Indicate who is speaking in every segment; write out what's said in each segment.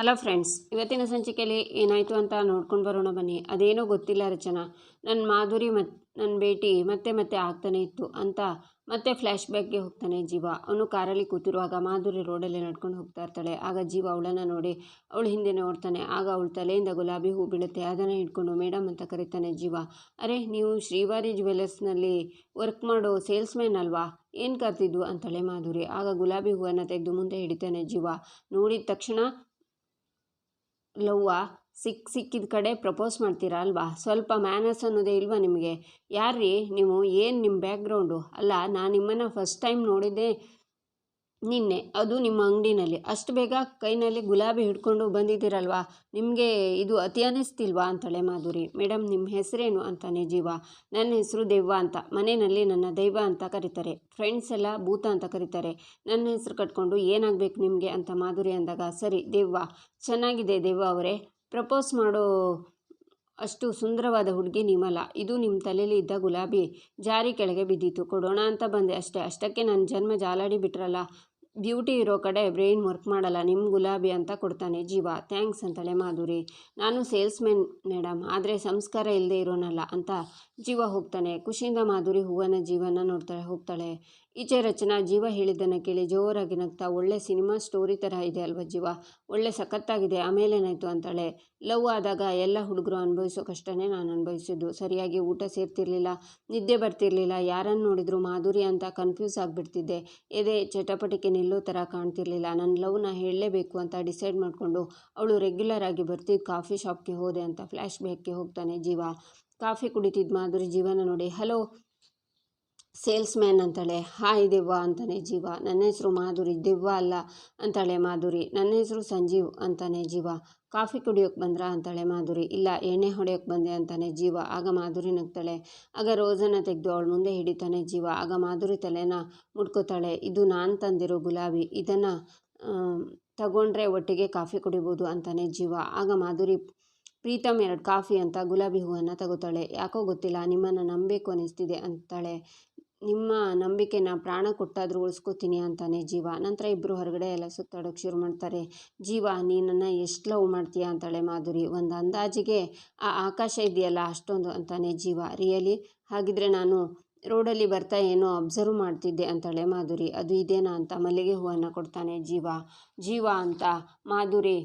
Speaker 1: Hello friends, ಇವತ್ತಿನ ಸಂಚಿಕೆಯಲ್ಲಿ ಏನಾಯಿತು ಅಂತ ನೋಡ್ಕೊಂಡು ಬರೋಣ ಬನ್ನಿ. ಅದೇನೋ ಗೊತ್ತಿಲ್ಲ ರಚನಾ. ನನ್ನ ಮಾಧುರಿ ಮತ್ತು ನನ್ನ ಭೇಟಿ ಮತ್ತೆ ಮತ್ತೆ ಆಗ್ತಾನೆ ಇತ್ತು ಅಂತ ಮತ್ತೆ ಫ್ಲ್ಯಾಶ್ ಬ್ಯಾಕ್ಗೆ ಹೋಗ್ತಾನೆ ಜೀವ. ಅವನು ಕಾರಲ್ಲಿ ಕೂತಿರುವಾಗ ಮಾಧುರಿ ರೋಡಲ್ಲಿ ನಡ್ಕೊಂಡು ಹೋಗ್ತಾ ಇರ್ತಾಳೆ. ಆಗ ಜೀವ ಅವಳನ್ನು ನೋಡಿ ಅವಳು ಹಿಂದೆ ನೋಡ್ತಾನೆ. ಆಗ ಅವಳ ತಲೆಯಿಂದ ಗುಲಾಬಿ ಹೂ ಬೀಳುತ್ತೆ. ಅದನ್ನು ಹಿಡ್ಕೊಂಡು ಮೇಡಮ್ ಅಂತ ಕರೀತಾನೆ ಜೀವ. ಅರೆ, ನೀವು ಶ್ರೀವಾರಿ ಜ್ಯುವೆಲರ್ಸ್ನಲ್ಲಿ ವರ್ಕ್ ಮಾಡೋ ಸೇಲ್ಸ್ಮ್ಯಾನ್ ಅಲ್ವಾ? ಏನು ಕರ್ತಿದ್ವು ಅಂತಾಳೆ ಮಾಧುರಿ. ಆಗ ಗುಲಾಬಿ ಹೂವನ್ನು ತೆಗೆದು ಮುಂದೆ ಹಿಡಿತಾನೆ ಜೀವ. ನೋಡಿದ ತಕ್ಷಣ ಲವ್ವ ಸಿಕ್ಕ ಸಿಕ್ಕಿದ ಕಡೆ ಪ್ರಪೋಸ್ ಮಾಡ್ತೀರಾ ಅಲ್ವಾ? ಸ್ವಲ್ಪ ಮ್ಯಾನರ್ಸ್ ಅನ್ನೋದೇ ಇಲ್ವಾ ನಿಮಗೆ? ಯಾರ್ರೀ ನೀವು? ಏನು ನಿಮ್ಮ ಬ್ಯಾಕ್ಗ್ರೌಂಡು ಅಲ್ಲ, ನಾನು ನಿಮ್ಮನ್ನು ಫಸ್ಟ್ ಟೈಮ್ ನೋಡಿದ್ದೆ ನಿನ್ನೆ, ಅದು ನಿಮ್ಮ ಅಂಗಡಿನಲ್ಲಿ. ಅಷ್ಟು ಬೇಗ ಕೈನಲ್ಲಿ ಗುಲಾಬಿ ಹಿಡ್ಕೊಂಡು ಬಂದಿದ್ದೀರಲ್ವಾ? ನಿಮಗೆ ಇದು ಅತಿ ಅನ್ನಿಸ್ತಿಲ್ವಾ ಅಂತಾಳೆ ಮಾಧುರಿ. ಮೇಡಮ್ ನಿಮ್ಮ ಹೆಸರೇನು ಅಂತಾನೆ ಜೀವ ನನ್ನ ಹೆಸರು ದೆವ್ವ ಅಂತ. ಮನೆಯಲ್ಲಿ ನನ್ನ ದೈವ ಅಂತ ಕರೀತಾರೆ. ಫ್ರೆಂಡ್ಸ್ ಎಲ್ಲ ಭೂತ ಅಂತ ಕರೀತಾರೆ. ನನ್ನ ಹೆಸರು ಕಟ್ಕೊಂಡು ಏನಾಗಬೇಕು ನಿಮಗೆ ಅಂತ ಮಾಧುರಿ ಅಂದಾಗ, ಸರಿ, ದೆವ್ವ. ಚೆನ್ನಾಗಿದೆ ದೆವ್ವ ಅವರೇ. ಪ್ರಪೋಸ್ ಮಾಡೋ ಅಷ್ಟು ಸುಂದರವಾದ ಹುಡುಗಿ ನಿಮ್ಮಲ್ಲ. ಇದು ನಿಮ್ಮ ತಲೆಯಲ್ಲಿ ಇದ್ದ ಗುಲಾಬಿ ಜಾರಿ ಕೆಳಗೆ ಬಿದ್ದಿತ್ತು. ಕೊಡೋಣ ಅಂತ ಬಂದೆ ಅಷ್ಟೇ. ಅಷ್ಟಕ್ಕೆ ನನ್ನ ಜನ್ಮ ಜಾಲಾಡಿ ಬಿಟ್ರಲ್ಲ. ಬ್ಯೂಟಿ ಇರೋ ಕಡೆ ಬ್ರೈನ್ ವರ್ಕ್ ಮಾಡಲ್ಲ. ನಿಮ್ಮ ಗುಲಾಬಿ ಅಂತ ಕೊಡ್ತಾನೆ ಜೀವ. ಥ್ಯಾಂಕ್ಸ್ ಅಂತಾಳೆ ಮಾಧುರಿ. ನಾನು ಸೇಲ್ಸ್ಮೆನ್ ಮೇಡಮ್ ಆದರೆ ಸಂಸ್ಕಾರ ಇಲ್ಲದೆ ಇರೋನಲ್ಲ ಅಂತ ಜೀವ ಹೋಗ್ತಾನೆ. ಖುಷಿಯಿಂದ ಮಾಧುರಿ ಹೂವನ್ನ ಜೀವನ ನೋಡ್ತಾಳೆ, ಹೋಗ್ತಾಳೆ. ಈಚೆ ರಚನಾ ಜೀವ ಹೇಳಿದ್ದನ್ನು ಕೇಳಿ ಜೋರಾಗಿ ನಗ್ತಾ, ಒಳ್ಳೆ ಸಿನಿಮಾ ಸ್ಟೋರಿ ಥರ ಇದೆ ಅಲ್ವ ಜೀವ? ಒಳ್ಳೆ ಸಖತ್ತಾಗಿದೆ, ಆಮೇಲೇನಾಯಿತು ಅಂತಾಳೆ? ಲವ್ ಆದಾಗ ಎಲ್ಲ ಹುಡುಗರು ಅನುಭವಿಸೋ ಕಷ್ಟನೇ ನಾನು ಅನುಭವಿಸಿದ್ದು. ಸರಿಯಾಗಿ ಊಟ ಸೇರ್ತಿರ್ಲಿಲ್ಲ, ನಿದ್ದೆ ಬರ್ತಿರ್ಲಿಲ್ಲ ಯಾರನ್ನು ನೋಡಿದ್ರು ಮಾಧುರಿ ಅಂತ ಕನ್ಫ್ಯೂಸ್ ಆಗಿಬಿಡ್ತಿದ್ದೆ. ಎದೆ ಚಟಪಟಿಕೆ ನಿಲ್ಲೋ ಥರ ಕಾಣ್ತಿರ್ಲಿಲ್ಲ. ನನ್ನ ಲವ್ನ ಹೇಳಲೇಬೇಕು ಅಂತ ಡಿಸೈಡ್ ಮಾಡಿಕೊಂಡು, ಅವಳು ರೆಗ್ಯುಲರ್ ಆಗಿ ಬರ್ತಿ ಕಾಫಿ ಶಾಪ್ಗೆ ಹೋದೆ ಅಂತ ಫ್ಲ್ಯಾಶ್ ಬ್ಯಾಕ್ಗೆ ಹೋಗ್ತಾನೆ ಜೀವ. ಕಾಫಿ ಕುಡಿತಿದ್ದ ಮಾಧುರಿ ಜೀವನ ನೋಡಿ, ಹಲೋ ಸೇಲ್ಸ್ ಮ್ಯಾನ್ ಅಂತಾಳೆ, ಹಾಯ್ ದಿವ್ವ ಅಂತಾನೆ ಜೀವ. ನನ್ನ ಹೆಸರು ಮಾಧುರಿ, ದಿವ್ವ ಅಲ್ಲ ಅಂತಾಳೆ ಮಾಧುರಿ. ನನ್ನ ಹೆಸರು ಸಂಜೀವ್ ಅಂತಾನೆ ಜೀವ. ಕಾಫಿ ಕುಡಿಯೋಕೆ ಬಂದ್ರಾ ಅಂತಾಳೆ ಮಾಧುರಿ. ಇಲ್ಲ, ಎಣ್ಣೆ ಹೊಡೆಯೋಕೆ ಬಂದೆ ಅಂತಾನೆ ಜೀವ. ಆಗ ಮಾಧುರಿ ನಗ್ತಾಳೆ. ಆಗ ರೋಸನ್ನು ತೆಗೆದು ಅವಳ ಮುಂದೆ ಹಿಡಿತಾನೆ ಜೀವ. ಆಗ ಮಾಧುರಿ ತಲೆನ ಮುಟ್ಕೋತಾಳೆ ಇದು ನಾನು ತಂದಿರೋ ಗುಲಾಬಿ. ಇದನ್ನು ತಗೊಂಡ್ರೆ ಒಟ್ಟಿಗೆ ಕಾಫಿ ಕುಡಿಬೋದು ಅಂತಾನೆ ಜೀವ. ಆಗ ಮಾಧುರಿ, ಪ್ರೀತಮ್, ಎರಡು ಕಾಫಿ ಅಂತ ಗುಲಾಬಿ ಹೂವನ್ನು ತಗೋತಾಳೆ. ಯಾಕೋ ಗೊತ್ತಿಲ್ಲ, ನಿಮ್ಮನ್ನು ನಂಬಬೇಕು ಅನ್ನಿಸ್ತಿದೆ ಅಂತಾಳೆ. ನಿಮ್ಮ ನಂಬಿಕೆನ ಪ್ರಾಣ ಕೊಟ್ಟಾದರೂ ಉಳಿಸ್ಕೋತೀನಿ ಅಂತಾನೆ ಜೀವ. ನಂತರ ಇಬ್ಬರು ಹೊರಗಡೆ ಎಲ್ಲ ಸುತ್ತಾಡೋಕ್ಕೆ ಶುರು ಮಾಡ್ತಾರೆ. ಜೀವ ನೀನನ್ನು ಎಷ್ಟು ಲವ್ ಮಾಡ್ತೀಯ ಅಂತಾಳೆ ಮಾಧುರಿ. ಒಂದು ಅಂದಾಜಿಗೆ, ಆ ಆಕಾಶ ಇದೆಯಲ್ಲ ಅಷ್ಟೊಂದು ಅಂತಾನೆ ಜೀವ. ರಿಯಲಿ? ಹಾಗಿದ್ರೆ ನಾನು ರೋಡಲ್ಲಿ ಬರ್ತಾ ಏನೋ ಅಬ್ಸರ್ವ್ ಮಾಡ್ತಿದ್ದೆ ಅಂತಾಳೆ ಮಾಧುರಿ. ಅದು ಇದೇನಾ? ಅಂತ ಮಲ್ಲಿಗೆ ಹೂವನ್ನು ಕೊಡ್ತಾನೆ ಜೀವ. ಜೀವ ಅಂತ ಮಾಧುರಿ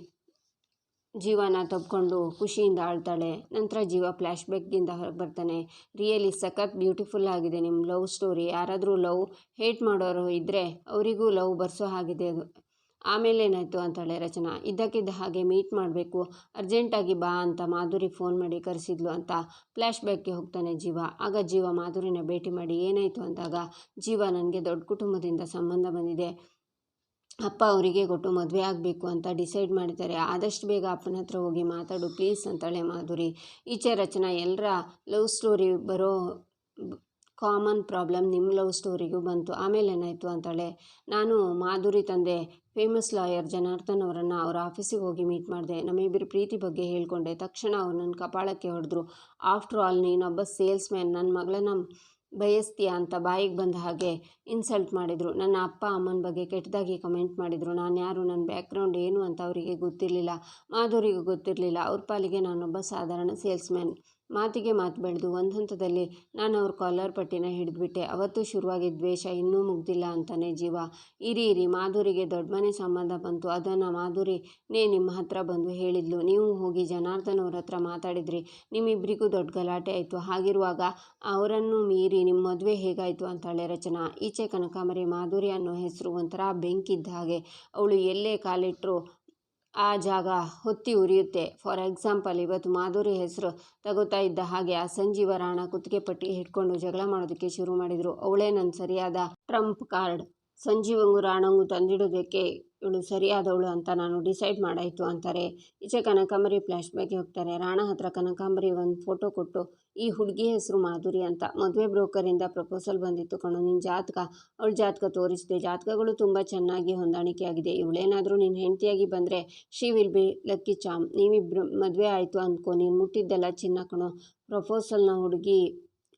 Speaker 1: ಜೀವನ ತಬ್ಕೊಂಡು ಖುಷಿಯಿಂದ ಆಳ್ತಾಳೆ. ನಂತರ ಜೀವ ಫ್ಲ್ಯಾಶ್ ಬ್ಯಾಕ್ಗಿಂದ ಹೊರಗೆ ಬರ್ತಾನೆ. ರಿಯಲಿ ಸಖತ್ ಬ್ಯೂಟಿಫುಲ್ ಆಗಿದೆ ನಿಮ್ಮ ಲವ್ ಸ್ಟೋರಿ. ಯಾರಾದರೂ ಲವ್ ಹೇಟ್ ಮಾಡೋರು ಇದ್ದರೆ ಅವರಿಗೂ ಲವ್ ಬರ್ಸೋ ಆಗಿದೆ ಅದು. ಆಮೇಲೆ ಏನಾಯಿತು ಅಂತಾಳೆ ರಚನಾ. ಇದ್ದಕ್ಕಿದ್ದ ಹಾಗೆ ಮೀಟ್ ಮಾಡಬೇಕು. ಅರ್ಜೆಂಟಾಗಿ ಬಾ ಅಂತ ಮಾಧುರಿ ಫೋನ್ ಮಾಡಿ ಕರೆಸಿದ್ಲು ಅಂತ ಫ್ಲ್ಯಾಶ್ ಬ್ಯಾಕ್ಗೆ ಹೋಗ್ತಾನೆ ಜೀವ. ಆಗ ಜೀವ ಮಾಧುರಿನ ಭೇಟಿ ಮಾಡಿ ಏನಾಯಿತು ಅಂದಾಗ ಜೀವ ನನಗೆ ದೊಡ್ಡ ಕುಟುಂಬದಿಂದ ಸಂಬಂಧ ಬಂದಿದೆ. ಅಪ್ಪ ಅವರಿಗೆ ಕೊಟ್ಟು ಮದುವೆ ಆಗಬೇಕು ಅಂತ ಡಿಸೈಡ್ ಮಾಡಿದ್ದಾರೆ. ಆದಷ್ಟು ಬೇಗ ಅಪ್ಪನ ಹತ್ರ ಹೋಗಿ ಮಾತಾಡು, ಪ್ಲೀಸ್ ಅಂತಾಳೆ ಮಾಧುರಿ. ಈಚೆ ರಚನಾ, ಎಲ್ಲರ ಲವ್ ಸ್ಟೋರಿ ಬರೋ ಕಾಮನ್ ಪ್ರಾಬ್ಲಮ್ ನಿಮ್ಮ ಲವ್ ಸ್ಟೋರಿಗೂ ಬಂತು. ಆಮೇಲೆ ಏನಾಯಿತು ಅಂತಾಳೆ, ನಾನು ಮಾಧುರಿ ತಂದೆ, ಫೇಮಸ್ ಲಾಯರ್ ಜನಾರ್ದನ್ ಅವರನ್ನು ಅವರ ಆಫೀಸಿಗೆ ಹೋಗಿ ಮೀಟ್ ಮಾಡಿದೆ. ನಮ್ಮಿಬ್ಬರು ಪ್ರೀತಿ ಬಗ್ಗೆ ಹೇಳ್ಕೊಂಡೆ. ತಕ್ಷಣ ಅವ್ರು ನನ್ನ ಕಪಾಳಕ್ಕೆ ಹೊಡೆದ್ರು. ಆಫ್ಟರ್ ಆಲ್ ನೀನೊಬ್ಬ ಸೇಲ್ಸ್ ಮ್ಯಾನ್. ನನ್ನ ಮಗಳನ್ನ ಬಯಸ್ತೀಯ ಅಂತ ಬಾಯಿಗೆ ಬಂದ ಹಾಗೆ ಇನ್ಸಲ್ಟ್ ಮಾಡಿದರು. ನನ್ನ ಅಪ್ಪ ಅಮ್ಮನ ಬಗ್ಗೆ ಕೆಟ್ಟದಾಗಿ ಕಮೆಂಟ್ ಮಾಡಿದರು. ನಾನು ಯಾರು? ನನ್ನ ಬ್ಯಾಕ್ಗ್ರೌಂಡ್ ಏನು ಅಂತ ಅವರಿಗೆ ಗೊತ್ತಿರಲಿಲ್ಲ. ಮಾಧುರಿಗೂ ಗೊತ್ತಿರಲಿಲ್ಲ. ಅವ್ರ ಪಾಲಿಗೆ ನಾನೊಬ್ಬ ಸಾಧಾರಣ ಸೇಲ್ಸ್ಮ್ಯಾನ್ ಮಾತಿಗೆ ಮಾತು ಬೆಳೆದು ಒಂದು ಹಂತದಲ್ಲಿ ನಾನು ಅವ್ರ ಕಾಲರ್ ಪಟ್ಟಿನ ಹಿಡಿದ್ಬಿಟ್ಟೆ. ಅವತ್ತು ಶುರುವಾಗಿ ದ್ವೇಷ ಇನ್ನೂ ಮುಗ್ದಿಲ್ಲ ಅಂತಾನೆ ಜೀವ. ಇರಿ ಇರಿ, ಮಾಧುರಿಗೆ ದೊಡ್ಡ ಮನೆ ಸಂಬಂಧ ಬಂತು. ಅದನ್ನು ಮಾಧುರಿನೇ ನಿಮ್ಮ ಹತ್ರ ಬಂದು ಹೇಳಿದ್ಲು. ನೀವು ಹೋಗಿ ಜನಾರ್ದನ್ ಅವ್ರ ಹತ್ರ ಮಾತಾಡಿದ್ರಿ. ನಿಮ್ಮಿಬ್ಬರಿಗೂ ದೊಡ್ಡ ಗಲಾಟೆ ಆಯಿತು. ಹಾಗಿರುವಾಗ ಅವರನ್ನು ಮೀರಿ ನಿಮ್ಮ ಮದುವೆ ಹೇಗಾಯಿತು ಅಂತಾಳೆ ರಚನಾ. ಈಚೆ ಕನಕಾಂಬರಿ ಮಾಧುರಿ ಅನ್ನೋ ಹೆಸರು ಒಂಥರ ಬೆಂಕಿದ್ದ ಹಾಗೆ. ಅವಳು ಎಲ್ಲೇ ಕಾಲಿಟ್ಟರು ಆ ಜಾಗ ಹೊತ್ತಿ ಉರಿಯುತ್ತೆ. ಫಾರ್ ಎಕ್ಸಾಂಪಲ್, ಇವತ್ತು ಮಾಧುರಿ ಹೆಸರು ತಗೋತಾ ಇದ್ದ ಹಾಗೆ ಆ ಸಂಜೀವ ರಾಣ ಕುತ್ತಿಗೆ ಪಟ್ಟಿ ಹಿಡ್ಕೊಂಡು ಜಗಳ ಮಾಡೋದಕ್ಕೆ ಶುರು ಮಾಡಿದರು. ಅವಳೇ ನನ್ನ ಸರಿಯಾದ ಟ್ರಂಪ್ ಕಾರ್ಡ್. ಸಂಜೀವಂಗು ರಾಣಂಗು ತಂದಿಡೋದಕ್ಕೆ ಇವಳು ಸರಿಯಾದವಳು ಅಂತ ನಾನು ಡಿಸೈಡ್ ಮಾಡಾಯಿತು ಅಂತಾರೆ. ಈಚೆ ಕನಕಾಂಬರಿ ಫ್ಲ್ಯಾಶ್ ಬ್ಯಾಕ್ಗೆ ಹೋಗ್ತಾರೆ. ರಾಣ ಹತ್ರ ಕನಕಾಂಬರಿ ಒಂದು ಫೋಟೋ ಕೊಟ್ಟು, ಈ ಹುಡುಗಿ ಹೆಸರು ಮಾಧುರಿ ಅಂತ ಮದುವೆ ಬ್ರೋಕರಿಂದ ಪ್ರಪೋಸಲ್ ಬಂದಿತ್ತು ಕಣೋ ನಿನ್ನ ಜಾತಕ. ಅವಳ ಜಾತಕ ತೋರಿಸಿದೆ. ಜಾತಕಗಳು ತುಂಬ ಚೆನ್ನಾಗಿ ಹೊಂದಾಣಿಕೆಯಾಗಿದೆ. ಇವಳೇನಾದರೂ ನಿನ್ನ ಹೆಂಡತಿಯಾಗಿ ಬಂದರೆ she will be lucky charm ನೀವಿಬ್ರು ಮದುವೆ ಆಯಿತು ಅಂದ್ಕೊ. ನೀನು ಮುಟ್ಟಿದ್ದೆಲ್ಲ ಚಿನ್ನ ಕಣೋ. ಪ್ರಪೋಸಲ್ನ ಹುಡುಗಿ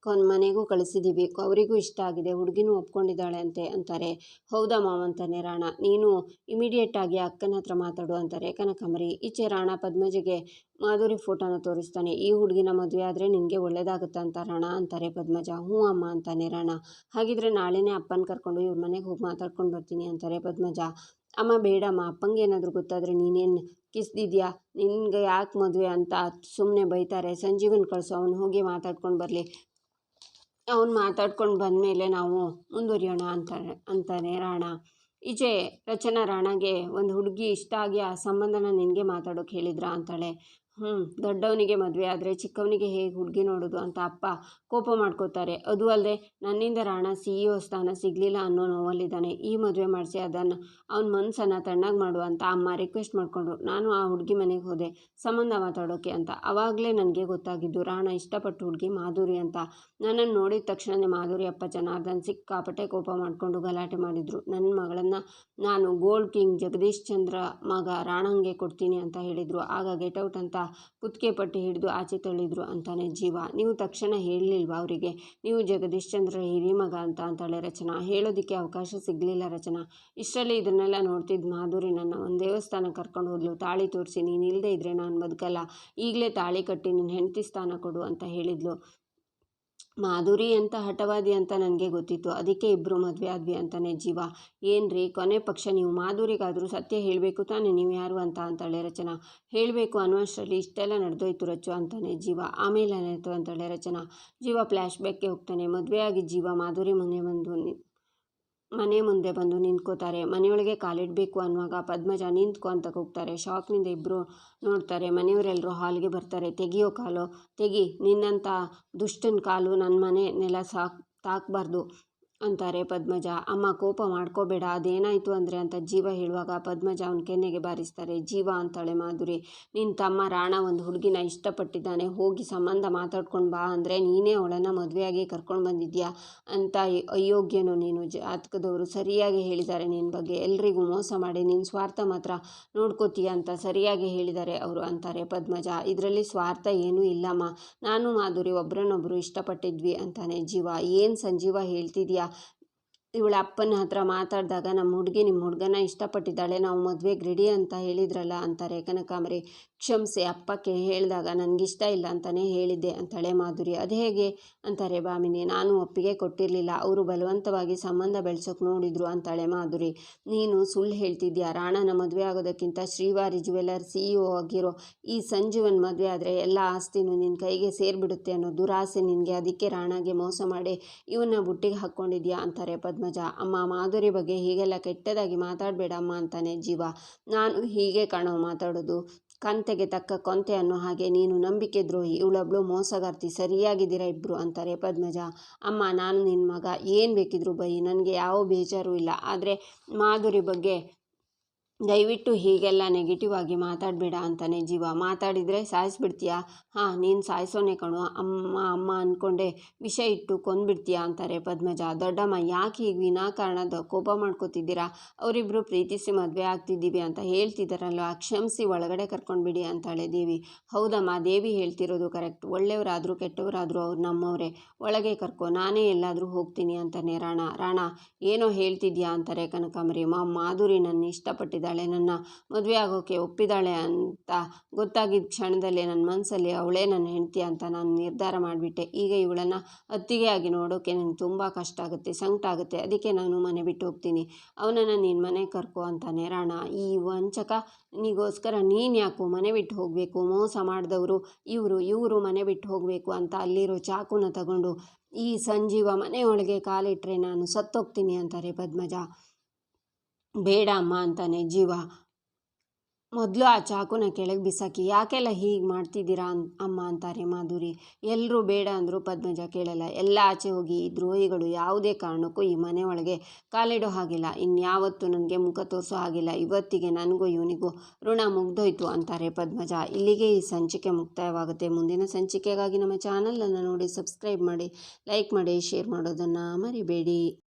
Speaker 1: ಕೊನ್ ಮನೆಗೂ ಕಳಿಸಿದ್ದೀವಿ ಅವರಿಗೂ ಇಷ್ಟ ಆಗಿದೆ. ಹುಡುಗಿನೂ ಒಪ್ಕೊಂಡಿದ್ದಾಳೆ ಅಂತೆ ಅಂತಾರೆ. ಹೌದಾ ಮಾವ ಅಂತಾನೆ ರಾಣ. ನೀನು ಇಮಿಡಿಯೇಟ್ ಆಗಿ ಅಕ್ಕನ ಹತ್ರ ಮಾತಾಡು ಅಂತಾರೆ. ಕನಕಾಂಬರಿ ಈಚೆ ರಾಣ ಪದ್ಮಜೆಗೆ ಮಾಧುರಿ ಫೋಟೋನ ತೋರಿಸ್ತಾನೆ. ಈ ಹುಡುಗಿನ ಮದುವೆ ಆದರೆ ನಿನಗೆ ಒಳ್ಳೇದಾಗುತ್ತೆ ಅಂತ ರಾಣ ಅಂತಾರೆ ಪದ್ಮಜ. ಹ್ಞೂ ಅಮ್ಮ ಅಂತಾನೆ ರಾಣ. ಹಾಗಿದ್ರೆ ನಾಳೆನೇ ಅಪ್ಪನ ಕರ್ಕೊಂಡು ಇವ್ರ ಮನೆಗೆ ಹೋಗಿ ಮಾತಾಡ್ಕೊಂಡು ಬರ್ತೀನಿ ಅಂತಾರೆ ಪದ್ಮಜ. ಅಮ್ಮ ಬೇಡಮ್ಮ, ಅಪ್ಪಂಗೆ ಏನಾದರೂ ಗೊತ್ತಾದರೆ ನೀನೇನು ಕಿಸ್ದಿದ್ಯಾ? ನಿನ್ಗೆ ಯಾಕೆ ಮದುವೆ ಅಂತ ಸುಮ್ಮನೆ ಬೈತಾರೆ. ಸಂಜೀವನ್ ಕಳಿಸು, ಅವನು ಹೋಗಿ ಮಾತಾಡ್ಕೊಂಡು ಬರಲಿ. ಅವನು ಮಾತಾಡ್ಕೊಂಡು ಬಂದಮೇಲೆ ನಾವು ಮುಂದುವರಿಯೋಣ ಅಂತಾರೆ, ಅಂತಾನೆ ರಾಣ. ಈಚೆ ರಚನಾ ರಾಣಗೆ ಒಂದು ಹುಡುಗಿ ಇಷ್ಟ ಆಗಿ ಆ ಸಂಬಂಧನ ನಿನಗೆ ಮಾತಾಡೋಕೆ ಹೇಳಿದ್ರಾ ಅಂತಾಳೆ. ಹ್ಞೂ ದೊಡ್ಡವನಿಗೆ ಮದುವೆ ಆದರೆ ಚಿಕ್ಕವನಿಗೆ ಹೇಗೆ ಹುಡುಗಿ ನೋಡೋದು ಅಂತ ಅಪ್ಪ ಕೋಪ ಮಾಡ್ಕೋತಾರೆ. ಅದು ಅಲ್ಲದೆ ನನ್ನಿಂದ ರಾಣ ಸಿ ಇ ಒ ಸ್ಥಾನ ಸಿಗಲಿಲ್ಲ ಅನ್ನೋ ನೋವಲ್ಲಿದ್ದಾನೆ. ಈ ಮದುವೆ ಮಾಡಿಸಿ ಅದನ್ನು ಅವನ ಮನಸ್ಸನ್ನು ತಣ್ಣಗೆ ಮಾಡು ಅಂತ ಅಮ್ಮ ರಿಕ್ವೆಸ್ಟ್ ಮಾಡಿಕೊಂಡ್ರು. ನಾನು ಆ ಹುಡುಗಿ ಮನೆಗೆ ಹೋದೆ. ಸಂಬಂಧ ಮಾತಾಡೋಕೆ ಅಂತ. ಆವಾಗಲೇ ನನಗೆ ಗೊತ್ತಾಗಿದ್ದು ರಾಣ ಇಷ್ಟಪಟ್ಟು ಹುಡುಗಿ ಮಾಧುರಿ ಅಂತ. ನನ್ನನ್ನು ನೋಡಿದ ತಕ್ಷಣವೇ ಮಾಧುರಿ, ಅಪ್ಪ ಜನಾರ್ದನ್ ಸಿಕ್ಕಾಪಟ್ಟೆ ಕೋಪ ಮಾಡಿಕೊಂಡು ಗಲಾಟೆ ಮಾಡಿದರು. ನನ್ನ ಮಗಳನ್ನು ನಾನು ಗೋಲ್ಡ್ ಕಿಂಗ್ ಜಗದೀಶ್ ಚಂದ್ರ ಮಗ ರಾಣಂಗೆ ಕೊಡ್ತೀನಿ ಅಂತ ಹೇಳಿದರು. ಆಗ ಗೆಟೌಟ್ ಅಂತ ಕುತ್ತಿಗೆ ಪಟ್ಟಿ ಹಿಡಿದು ಆಚೆ ತಳ್ಳಿದ್ರು ಅಂತಾನೆ ಜೀವ. ನೀವು ತಕ್ಷಣ ಹೇಳಲಿಲ್ವಾ ಅವರಿಗೆ? ನೀವು ಜಗದೀಶ್ ಚಂದ್ರ ಹಿರಿಮಗ ಅಂತ ಅಂತಾಳೆ ರಚನಾ. ಹೇಳೋದಕ್ಕೆ ಅವಕಾಶ ಸಿಗಲಿಲ್ಲ ರಚನಾ. ಇಷ್ಟರಲ್ಲಿ ಇದನ್ನೆಲ್ಲ ನೋಡ್ತಿದ್ದ ಮಾಧುರಿ ನನ್ನ ಒಂದು ದೇವಸ್ಥಾನ ಕರ್ಕೊಂಡು ಹೋದ್ಲು. ತಾಳಿ ತೋರಿಸಿ, ನೀನು ಇಲ್ಲದೆ ಇದ್ದರೆ ನಾನು ಬದುಕಲ್ಲ. ಈಗಲೇ ತಾಳಿ ಕಟ್ಟಿ ನಿನ್ನ ಹೆಂಡತಿ ಸ್ಥಾನ ಕೊಡು ಅಂತ ಹೇಳಿದ್ಲು. ಮಾಧುರಿ ಅಂತ ಹಠವಾದಿ ಅಂತ ನನಗೆ ಗೊತ್ತಿತ್ತು. ಅದಕ್ಕೆ ಇಬ್ಬರು ಮದುವೆ ಆದ್ವಿ ಅಂತಾನೆ ಜೀವ. ಏನ್ರಿ ಕೊನೆ ಪಕ್ಷ ನೀವು ಮಾಧುರಿಗಾದರೂ ಸತ್ಯ ಹೇಳಬೇಕು ತಾನೇ? ನೀವು ಯಾರು ಅಂತ ಅಂತಾಳೆ ರಚನಾ. ಹೇಳಬೇಕು ಅನ್ನುವಷ್ಟರಲ್ಲಿ ಇಷ್ಟೆಲ್ಲ ನಡೆದೋಯ್ತು ರಚು ಅಂತಾನೆ ಜೀವ. ಆಮೇಲೆ ಏನಾಯಿತು ಅಂತಾಳೆ ರಚನಾ. ಜೀವ ಫ್ಲ್ಯಾಶ್ ಬ್ಯಾಕ್ಗೆ ಹೋಗ್ತಾನೆ. ಮದುವೆಯಾಗಿ ಜೀವ, ಮಾಧುರಿ ಮನೆ ಬಂದು ಮನೆ ಮುಂದೆ ಬಂದು ನಿಂತ್ಕೋತಾರೆ. ಮನೆಯೊಳಗೆ ಕಾಲಿಡಬೇಕು ಅನ್ನುವಾಗ ಪದ್ಮಜ ನಿಂತ್ಕೊ ಅಂತ ಕೂಗ್ತಾರೆ. ಶಾಕ್ನಿಂದ ಇಬ್ಬರು ನೋಡ್ತಾರೆ. ಮನೆಯವರೆಲ್ಲರೂ ಹಾಲ್ಗೆ ಬರ್ತಾರೆ. ತೆಗಿಯೋ ಕಾಲು, ತೆಗಿ, ನಿನ್ನಂಥ ದುಷ್ಟನ ಕಾಲು ನನ್ನ ಮನೆ ನೆಲ ಸಾಕ್, ತಾಕಬಾರ್ದು. ಅಂತಾರೆ ಪದ್ಮಜ. ಅಮ್ಮ ಕೋಪ ಮಾಡ್ಕೋಬೇಡ. ಅದೇನಾಯಿತು ಅಂದರೆ ಅಂತ ಜೀವ ಹೇಳುವಾಗ ಪದ್ಮಜ ಅವನ ಕೆನ್ನೆಗೆ ಬಾರಿಸ್ತಾರೆ. ಜೀವ ಅಂತಾಳೆ ಮಾಧುರಿ. ನಿನ್ನ ತಮ್ಮ ರಾಣ ಒಂದು ಹುಡುಗಿನ ಇಷ್ಟಪಟ್ಟಿದ್ದಾನೆ. ಹೋಗಿ ಸಂಬಂಧ ಮಾತಾಡ್ಕೊಂಡು ಬಾ ಅಂದರೆ ನೀನೇ ಅವಳನ್ನು ಮದುವೆಯಾಗಿ ಕರ್ಕೊಂಡು ಬಂದಿದ್ಯಾ ಅಂತ ಅಯ್- ಅಯೋಗ್ಯನು ನೀನು. ಜಾತಕದವರು ಸರಿಯಾಗಿ ಹೇಳಿದ್ದಾರೆ ನಿನ್ನ ಬಗ್ಗೆ. ಎಲ್ರಿಗೂ ಮೋಸ ಮಾಡಿ ನಿನ್ನ ಸ್ವಾರ್ಥ ಮಾತ್ರ ನೋಡ್ಕೋತೀಯ ಅಂತ ಸರಿಯಾಗಿ ಹೇಳಿದ್ದಾರೆ ಅವರು ಅಂತಾರೆ ಪದ್ಮಜ. ಇದರಲ್ಲಿ ಸ್ವಾರ್ಥ ಏನೂ ಇಲ್ಲಮ್ಮ. ನಾನು ಮಾಧುರಿ ಒಬ್ಬರನ್ನೊಬ್ಬರು ಇಷ್ಟಪಟ್ಟಿದ್ವಿ ಅಂತಾನೆ ಜೀವ. ಏನು ಸಂಜೀವ ಹೇಳ್ತಿದ್ಯಾ? ಇವಳ ಅಪ್ಪನ ಹತ್ರ ಮಾತಾಡಿದಾಗ ನಮ್ಮ ಹುಡುಗಿ ನಿಮ್ಮ ಹುಡುಗನ ಇಷ್ಟಪಟ್ಟಿದ್ದಾಳೆ, ನಾವು ಮದುವೆಗೆ ರೆಡಿ ಅಂತ ಹೇಳಿದ್ರಲ್ಲ ಅಂತಾರೆ. ಕನಕಾಂಬರಿ ಕ್ಷಮಿಸಿ, ಅಪ್ಪಕ್ಕೆ ಹೇಳಿದಾಗ ನನಗಿಷ್ಟ ಇಲ್ಲ ಅಂತಲೇ ಹೇಳಿದ್ದೆ ಅಂತಾಳೆ ಮಾಧುರಿ. ಅದು ಹೇಗೆ ಅಂತಾರೆ ಭಾಮಿನಿ ನಾನು ಒಪ್ಪಿಗೆ ಕೊಟ್ಟಿರಲಿಲ್ಲ, ಅವರು ಬಲವಂತವಾಗಿ ಸಂಬಂಧ ಬೆಳೆಸೋಕೆ ನೋಡಿದ್ರು ಅಂತಾಳೆ ಮಾಧುರಿ. ನೀನು ಸುಳ್ಳು ಹೇಳ್ತಿದ್ಯಾ? ರಾಣನ ಮದುವೆ ಆಗೋದಕ್ಕಿಂತ Shrivari jeweller C E O ಆಗಿರೋ ಈ ಸಂಜೀವನ್ ಮದುವೆ ಆದರೆ ಎಲ್ಲ ಆಸ್ತಿನೂ ನಿನ್ನ ಕೈಗೆ ಸೇರಿಬಿಡುತ್ತೆ ಅನ್ನೋ ದುರಾಸೆ ನಿನಗೆ, ಅದಕ್ಕೆ ರಾಣಗೆ ಮೋಸ ಮಾಡಿ ಇವನ್ನ ಬುಟ್ಟಿಗೆ ಹಾಕ್ಕೊಂಡಿದ್ಯಾ ಅಂತಾರೆ ಪದ್ಮಜ ಅಮ್ಮ, ಮಾಧುರಿ ಬಗ್ಗೆ ಹೀಗೆಲ್ಲ ಕೆಟ್ಟದಾಗಿ ಮಾತಾಡಬೇಡ ಅಮ್ಮ ಅಂತಾನೆ ಜೀವ. ನಾನು ಹೀಗೆ ಕಾಣೋ ಮಾತಾಡೋದು. ಕಂತೆಗೆ ತಕ್ಕ ಕೊಂತೆ ಅನ್ನೋ ಹಾಗೆ ನೀನು ನಂಬಿಕೆ ದ್ರೋಹಿ ಇವಳೊಬ್ಳು ಮೋಸಗಾರ್ತಿ, ಸರಿಯಾಗಿದ್ದೀರ ಇಬ್ರು ಅಂತಾರೆ ಪದ್ಮಜ. ಅಮ್ಮ, ನಾನು ನಿನ್ನ ಮಗ. ಏನು ಬೇಕಿದ್ರು ಬೈ. ನನಗೆ ಯಾವ ಬೇಜಾರು ಇಲ್ಲ. ಆದರೆ ಮಾಧುರಿ ಬಗ್ಗೆ ದಯವಿಟ್ಟು ಹೀಗೆಲ್ಲ ನೆಗೆಟಿವ್ ಆಗಿ ಮಾತಾಡಬೇಡ ಅಂತಾನೆ ಜೀವ. ಮಾತಾಡಿದರೆ ಸಾಯಿಸ್ಬಿಡ್ತೀಯಾ? ಹಾಂ, ನೀನು ಸಾಯಿಸೋನೆ ಕಣೋ. ಅಮ್ಮ ಅಮ್ಮ ಅಂದ್ಕೊಂಡೆ ವಿಷ ಇಟ್ಟು ಕೊಂದ್ಬಿಡ್ತೀಯಾ ಅಂತಾರೆ ಪದ್ಮಜ. ದೊಡ್ಡಮ್ಮ, ಯಾಕೆ ಹೀಗೆ ವಿನಾಕಾರಣದ ಕೋಪ ಮಾಡ್ಕೋತಿದ್ದೀರಾ? ಅವರಿಬ್ಬರು ಪ್ರೀತಿಸಿ ಮದುವೆ ಆಗ್ತಿದ್ದೀವಿ ಅಂತ ಹೇಳ್ತಿದ್ದಾರಲ್ವ ಕ್ಷಮಿಸಿ, ಒಳಗಡೆ ಕರ್ಕೊಂಡ್ಬಿಡಿ ಅಂತಾಳೆ ದೇವಿ. ಹೌದಮ್ಮ, ದೇವಿ ಹೇಳ್ತಿರೋದು ಕರೆಕ್ಟ್ ಒಳ್ಳೆಯವರಾದರೂ ಕೆಟ್ಟವರಾದರೂ ಅವ್ರು ನಮ್ಮವರೇ. ಒಳಗೆ ಕರ್ಕೊ, ನಾನೇ ಎಲ್ಲಾದರೂ ಹೋಗ್ತೀನಿ ಅಂತಾನೆ ರಾಣ. ರಾಣ, ಏನೋ ಹೇಳ್ತಿದ್ಯಾ ಅಂತಾರೆ ಕನಕಾಂಬರಿ. ಮಾ, ಮಾಧುರಿ ನನ್ನ ಇಷ್ಟಪಟ್ಟಿದ್ದಾಳೆ ನನ್ನ ಮದುವೆ ಆಗೋಕ್ಕೆ ಒಪ್ಪಿದ್ದಾಳೆ ಅಂತ ಗೊತ್ತಾಗಿದ್ದ ಕ್ಷಣದಲ್ಲಿ ನನ್ನ ಮನಸ್ಸಲ್ಲಿ ಅವಳೇ ನನ್ನ ಹೆಂಡತಿ ಅಂತ ನಾನು ನಿರ್ಧಾರ ಮಾಡಿಬಿಟ್ಟೆ. ಈಗ ಇವಳನ್ನು ಅತ್ತಿಗೆ ಆಗಿ ನೋಡೋಕ್ಕೆ ನನಗೆ ತುಂಬ ಕಷ್ಟ ಆಗುತ್ತೆ, ಸಂಕಟ ಆಗುತ್ತೆ. ಅದಕ್ಕೆ ನಾನು ಮನೆ ಬಿಟ್ಟು ಹೋಗ್ತೀನಿ. ಅವನನ್ನು ನೀನು ಮನೆ ಕರ್ಕೋ ಅಂತ ನೇರಾಣ ಈ ವಂಚಕ ನಿಗೋಸ್ಕರ ನೀನು ಯಾಕೋ ಮನೆ ಬಿಟ್ಟು ಹೋಗಬೇಕು? ಮೋಸ ಮಾಡಿದವರು ಇವರು ಇವರು ಮನೆ ಬಿಟ್ಟು ಹೋಗಬೇಕು ಅಂತ ಅಲ್ಲಿರೋ ಚಾಕುನ ತಗೊಂಡು ಈ ಸಂಜೀವ ಮನೆಯೊಳಗೆ ಕಾಲಿಟ್ಟರೆ ನಾನು ಸತ್ತೋಗ್ತೀನಿ ಅಂತಾರೆ ಪದ್ಮಜ. ಬೇಡ ಅಮ್ಮ ಅಂತಾನೆ ಜೀವ. ಮೊದಲು ಆ ಚಾಕುನ ಕೆಳಗೆ ಬಿಸಾಕಿ, ಯಾಕೆಲ್ಲ ಹೀಗೆ ಮಾಡ್ತಿದ್ದೀರಾ ಅನ್ ಅಮ್ಮ? ಅಂತಾರೆ ಮಾಧುರಿ. ಎಲ್ಲರೂ ಬೇಡ ಅಂದರೂ ಪದ್ಮಜ ಕೇಳಲ್ಲ. ಎಲ್ಲ ಆಚೆ ಹೋಗಿ ಈ ದ್ರೋಹಿಗಳು ಯಾವುದೇ ಕಾರಣಕ್ಕೂ ಈ ಮನೆ ಒಳಗೆ ಕಾಲಿಡೋ ಹಾಗಿಲ್ಲ. ಇನ್ಯಾವತ್ತೂ ನನಗೆ ಮುಖ ತೋರಿಸೋ ಹಾಗಿಲ್ಲ. ಇವತ್ತಿಗೆ ನನಗೂ ಇವನಿಗೂ ಋಣ ಮುಗ್ದೋಯ್ತು ಅಂತಾರೆ ಪದ್ಮಜ. ಇಲ್ಲಿಗೆ ಈ ಸಂಚಿಕೆ ಮುಕ್ತಾಯವಾಗುತ್ತೆ. ಮುಂದಿನ ಸಂಚಿಕೆಗಾಗಿ ನಮ್ಮ ಚಾನಲನ್ನು ನೋಡಿ, ಸಬ್ಸ್ಕ್ರೈಬ್ ಮಾಡಿ, ಲೈಕ್ ಮಾಡಿ, ಶೇರ್ ಮಾಡೋದನ್ನು ಮರಿಬೇಡಿ.